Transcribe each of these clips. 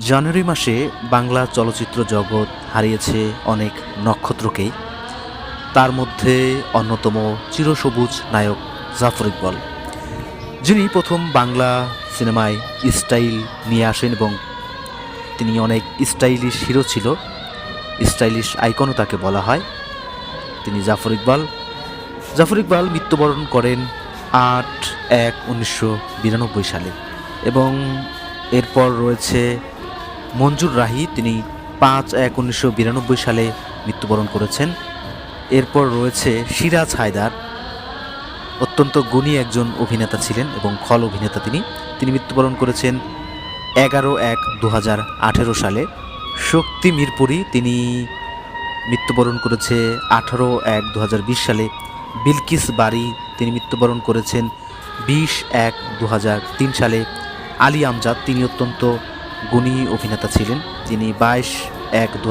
জানুয়ারি মাসে বাংলা চলচ্চিত্র জগৎ হারিয়েছে অনেক নক্ষত্রকেই। তার মধ্যে অন্যতম চিরসবুজ নায়ক জাফর ইকবল। যিনি প্রথম বাংলা সিনেমায় স্টাইল নিয়ে আসেন এবং তিনি অনেক স্টাইলিশ হিরো ছিল। স্টাইলিশ আইকনও তাকে বলা হয়। তিনি জাফর ইকবাল। জাফর ইকবাল মৃত্যুবরণ করেন আট এক উনিশশো সালে এবং এরপর রয়েছে মঞ্জুর রাহি তিনি পাঁচ এক উনিশশো বিরানব্বই সালে মৃত্যুবরণ করেছেন। এরপর রয়েছে সিরাজ হায়দার। অত্যন্ত গুণী একজন অভিনেতা ছিলেন এবং খল অভিনেতা তিনি। তিনি মৃত্যুবরণ করেছেন এগারো এক দু সালে। শক্তি মিরপুরি তিনি মৃত্যুবরণ করেছে আঠারো এক দু সালে। বিলকিস বাড়ি তিনি মৃত্যুবরণ করেছেন বিশ এক দু সালে। আলী আমজাদ তিনি অত্যন্ত গুণী অভিনেতা ছিলেন। তিনি বাইশ এক দু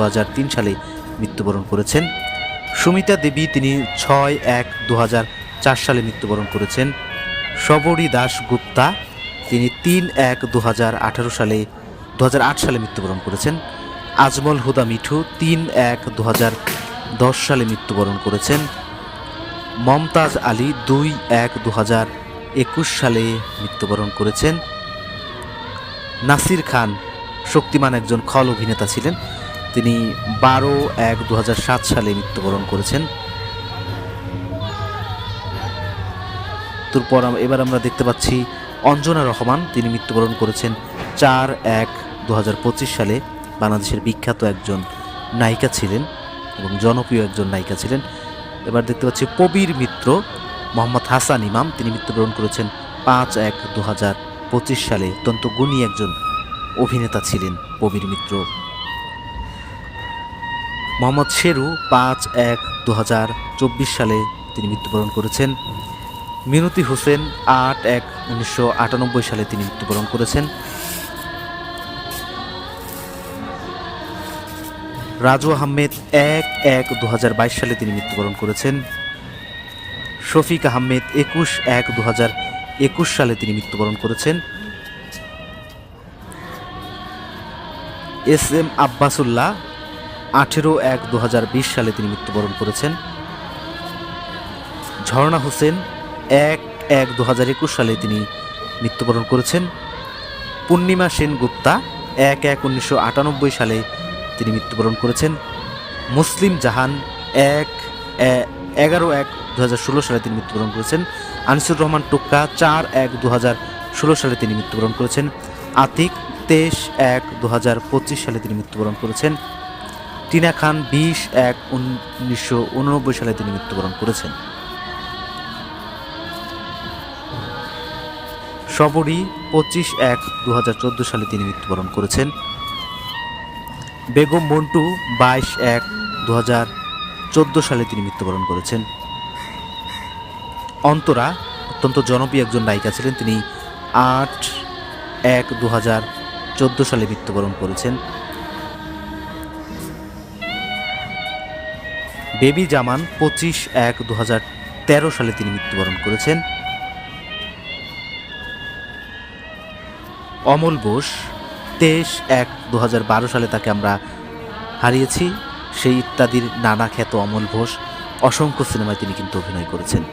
সালে মৃত্যুবরণ করেছেন। সুমিতা দেবী তিনি ছয় এক দু সালে মৃত্যুবরণ করেছেন। শবরী দাস গুপ্তা তিনি তিন এক দু সালে দু হাজার আট সালে মৃত্যুবরণ করেছেন। আজমল হুদা মিঠু তিন এক দু সালে মৃত্যুবরণ করেছেন। মমতাজ আলী দুই এক দু একুশ সালে মৃত্যুবরণ করেছেন। নাসির খান শক্তিমান একজন খল অভিনেতা ছিলেন। তিনি বারো এক দু সালে মৃত্যুবরণ করেছেন। তারপর এবার আমরা দেখতে পাচ্ছি অঞ্জনা রহমান। তিনি মৃত্যুবরণ করেছেন চার এক দু সালে। বাংলাদেশের বিখ্যাত একজন নায়িকা ছিলেন এবং জনপ্রিয় একজন নায়িকা ছিলেন। এবার দেখতে পাচ্ছি কবির মিত্র, মোহাম্মদ হাসান ইমাম। তিনি মৃত্যুবরণ করেছেন পাঁচ এক দু সালে অত্যন্ত গুণী একজন অভিনেতা ছিলেন কবির মিত্র। মোহাম্মদ শেরু পাঁচ এক দু হাজার চব্বিশ সালে তিনি মৃত্যুবরণ করেছেন। মিনতি হোসেন আট এক উনিশশো সালে তিনি মৃত্যুবরণ করেছেন। রাজু আহমেদ এক এক দু সালে তিনি মৃত্যুবরণ করেছেন। শফিক আহমেদ একুশ এক দু একুশ সালে তিনি মৃত্যুবরণ করেছেন। এস এম আব্বাসুল্লাহ আঠেরো এক দু সালে তিনি মৃত্যুবরণ করেছেন। ঝর্ণা হোসেন এক এক দু সালে তিনি মৃত্যুবরণ করেছেন। পূর্ণিমা সেনগুপ্তা এক এক উনিশশো সালে তিনি মৃত্যুবরণ করেছেন। মুসলিম জাহান এক এগারো এক দু সালে তিনি মৃত্যুবরণ করেছেন। আনিসুর রহমান টুক্কা চার এক দু সালে তিনি মৃত্যুবরণ করেছেন। আতিক তেইশ এক দু সালে তিনি মৃত্যুবরণ করেছেন। টিনা খান বিশ এক উনিশশো সালে তিনি মৃত্যুবরণ করেছেন। সবরি পঁচিশ এক দু সালে তিনি মৃত্যুবরণ করেছেন। বেগম মন্টু বাইশ এক দু সালে তিনি মৃত্যুবরণ করেছেন। অন্তরা অত্যন্ত জনপ্রিয় একজন নায়িকা ছিলেন। তিনি আট এক দু হাজার চোদ্দ সালে মৃত্যুবরণ করেছেন। বেবি জামান পঁচিশ এক দু হাজার তেরো সালে তিনি মৃত্যুবরণ করেছেন। অমল বোস তেইশ এক দু হাজার বারো সালে তাকে আমরা হারিয়েছি। সেই ইত্যাদির নানা খ্যাত অমল ঘোষ অসংখ্য সিনেমায় তিনি কিন্তু অভিনয় করেছেন।